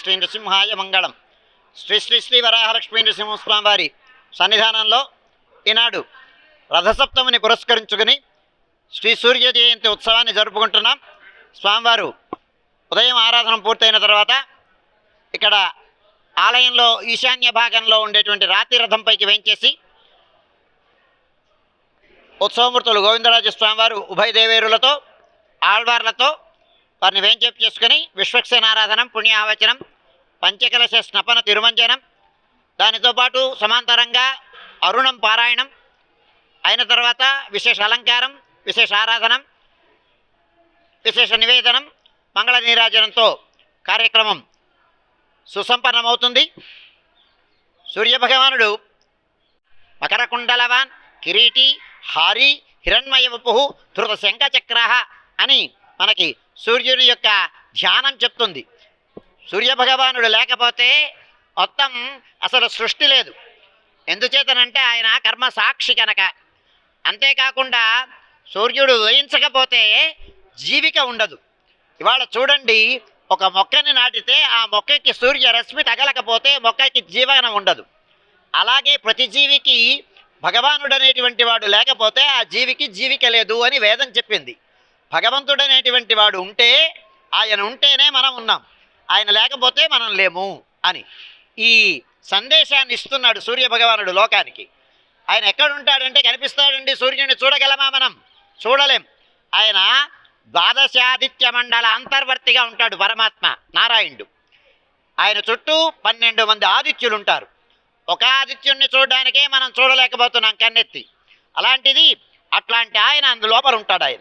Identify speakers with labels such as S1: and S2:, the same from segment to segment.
S1: శ్రీ నృసింహాయ మంగళం. శ్రీ శ్రీ శ్రీ వరాహలక్ష్మీ నృసింహస్వామి వారి సన్నిధానంలో ఈనాడు రథసప్తమిని పురస్కరించుకుని శ్రీ సూర్య జయంతి ఉత్సవాన్ని జరుపుకుంటున్నాం. స్వామివారు ఉదయం ఆరాధన పూర్తయిన తర్వాత ఇక్కడ ఆలయంలో ఈశాన్య భాగంలో ఉండేటువంటి రాతి రథంపైకి వెంచేసి ఉత్సవమూర్తులు గోవిందరాజు స్వామివారు ఉభయ దేవేరులతో ఆళ్వార్లతో వారిని వేంచేపు చేసుకుని విశ్వక్సేనారాధనం పుణ్యావచనం పంచకలశ స్నపన తిరుమంజనం దానితో పాటు సమాంతరంగా అరుణం పారాయణం అయిన తర్వాత విశేష అలంకారం విశేష ఆరాధనం విశేష నివేదనం మంగళ నీరాజనంతో కార్యక్రమం సుసంపన్నమవుతుంది. సూర్యభగవానుడు మకరకుండలవాన్ కిరీటి హారి హిరణ్మయ వపు ధృత శంఖచక్రాహ అని మనకి సూర్యుని యొక్క ధ్యానం చెప్తుంది. సూర్యభగవానుడు లేకపోతే మొత్తం అసలు సృష్టి లేదు. ఎందుచేతనంటే ఆయన కర్మ సాక్షి కనుక. అంతేకాకుండా సూర్యుడు ఉదయించకపోతే జీవిక ఉండదు. ఇవాళ చూడండి ఒక మొక్కని నాటితే ఆ మొక్కకి సూర్యరశ్మి తగలకపోతే మొక్కకి జీవనం ఉండదు. అలాగే ప్రతి జీవికి భగవానుడు అనేటువంటి వాడు లేకపోతే ఆ జీవికి జీవిక లేదు అని వేదం చెప్పింది. భగవంతుడనేటువంటి వాడు ఉంటే ఆయన ఉంటేనే మనం ఉన్నాం. ఆయన లేకపోతే మనం లేము అని. ఈ సందేశాన్ని ఇస్తున్నాడు సూర్య భగవానుడు లోకానికి. ఆయన ఎక్కడ ఉంటాడంటే కనిపిస్తాడండి సూర్యుని చూడగలమా మనం? చూడలేం. ఆయన ద్వాదశాదిత్య మండల అంతర్వర్తిగా ఉంటాడు పరమాత్మ నారాయణుడు. ఆయన చుట్టూ పన్నెండు మంది ఆదిత్యులు ఉంటారు ఒక ఆదిత్యుణ్ణి చూడడానికే మనం చూడలేకపోతున్నాం కన్నెత్తి. అలాంటిది అట్లాంటి ఆయన అందులోపల ఉంటాడు ఆయన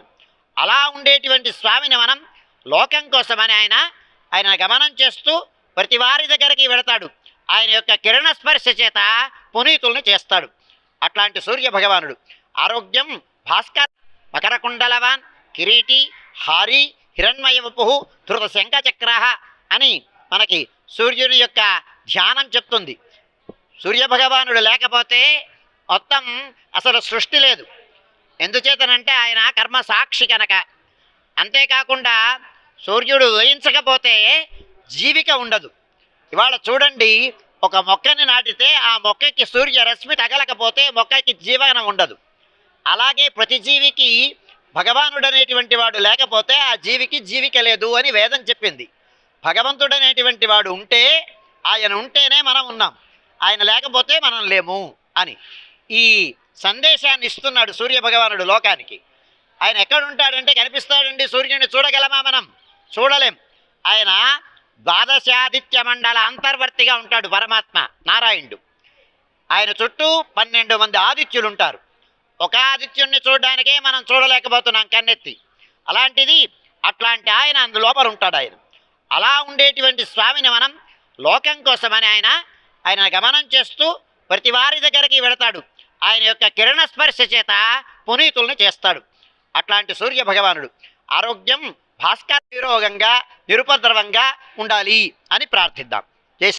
S1: అలా ఉండేటువంటి స్వామిని మనం లోకం కోసమని ఆయన ఆయన గమనం చేస్తూ ప్రతి వారి దగ్గరికి వెళతాడు. ఆయన యొక్క కిరణ స్పర్శ చేత పునీతుల్ని చేస్తాడు. అట్లాంటి సూర్య భగవానుడు. ఆరోగ్యం భాస్కర్ మకరకుండలవాన్ కిరీటి హారి హిరణ్మయవపు ధృత శంఖచక్రాహ అని మనకి సూర్యుని యొక్క ధ్యానం చెప్తుంది. సూర్యభగవానుడు లేకపోతే మొత్తం అసలు సృష్టి లేదు. ఎందుచేతనంటే ఆయన కర్మ సాక్షి కనుక. అంతేకాకుండా సూర్యుడు ఉదయించకపోతే జీవిక ఉండదు. ఇవాళ చూడండి ఒక మొక్కని నాటితే ఆ మొక్కకి సూర్యరశ్మి తగలకపోతే మొక్కకి జీవనం ఉండదు. అలాగే ప్రతి జీవికి భగవానుడు అనేటువంటి వాడు లేకపోతే ఆ జీవికి జీవిక లేదు అని వేదం చెప్పింది. భగవంతుడు అనేటువంటి వాడు ఉంటే ఆయన ఉంటేనే మనం ఉన్నాం. ఆయన లేకపోతే మనం లేము అని. ఈ సందేశాన్ని ఇస్తున్నాడు సూర్య భగవానుడు లోకానికి. ఆయన ఎక్కడుంటాడంటే కనిపిస్తాడండి సూర్యుని చూడగలమా మనం? చూడలేం. ఆయన ద్వాదశాదిత్య మండల అంతర్వర్తిగా ఉంటాడు పరమాత్మ నారాయణుడు. ఆయన చుట్టూ పన్నెండు మంది ఆదిత్యులు ఉంటారు ఒక ఆదిత్యుణ్ణి చూడడానికే మనం చూడలేకపోతున్నాం కన్నెత్తి. అలాంటిది అట్లాంటి ఆయన అందులోపల ఉంటాడు ఆయన. అలా ఉండేటువంటి స్వామిని మనం లోకం కోసమని ఆయన ఆయన గమనం చేస్తూ ప్రతి వారి దగ్గరికి వెళతాడు ఆయన యొక్క కిరణ స్పర్శ చేత పునీతుల్ని చేస్తాడు. అట్లాంటి సూర్య భగవానుడు ఆరోగ్యం భాస్కర్ నిరోగంగా నిరుపద్రవంగా ఉండాలి అని ప్రార్థిద్దాం.